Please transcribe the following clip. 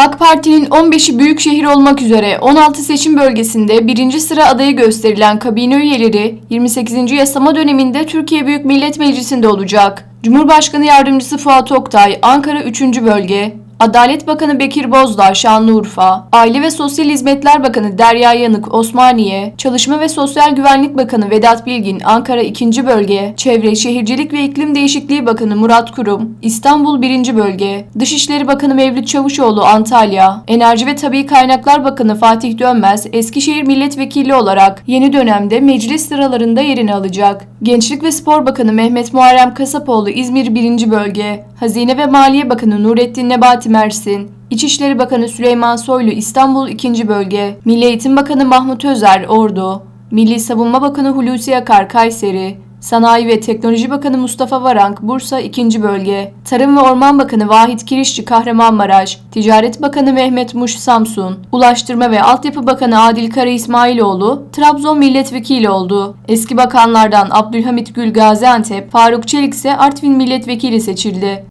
AK Parti'nin 15'i büyük şehir olmak üzere 16 seçim bölgesinde birinci sıra adayı gösterilen kabine üyeleri 28. yasama döneminde Türkiye Büyük Millet Meclisi'nde olacak. Cumhurbaşkanı Yardımcısı Fuat Oktay, Ankara 3. Bölge, Adalet Bakanı Bekir Bozdağ Şanlıurfa, Aile ve Sosyal Hizmetler Bakanı Derya Yanık Osmaniye, Çalışma ve Sosyal Güvenlik Bakanı Vedat Bilgin Ankara 2. Bölge, Çevre, Şehircilik ve İklim Değişikliği Bakanı Murat Kurum İstanbul 1. Bölge, Dışişleri Bakanı Mevlüt Çavuşoğlu Antalya, Enerji ve Tabi Kaynaklar Bakanı Fatih Dönmez Eskişehir Milletvekili olarak yeni dönemde meclis sıralarında yerini alacak. Gençlik ve Spor Bakanı Mehmet Muharrem Kasapoğlu İzmir 1. Bölge, Hazine ve Maliye Bakanı Nurettin Nebati Mersin, İçişleri Bakanı Süleyman Soylu İstanbul 2. Bölge, Milli Eğitim Bakanı Mahmut Özer Ordu, Milli Savunma Bakanı Hulusi Akar Kayseri, Sanayi ve Teknoloji Bakanı Mustafa Varank Bursa 2. Bölge, Tarım ve Orman Bakanı Vahit Kirişçi Kahramanmaraş, Ticaret Bakanı Mehmet Muş Samsun, Ulaştırma ve Altyapı Bakanı Adil Kara İsmailoğlu Trabzon Milletvekili oldu. Eski bakanlardan Abdülhamit Gül Gaziantep, Faruk Çelik ise Artvin Milletvekili seçildi.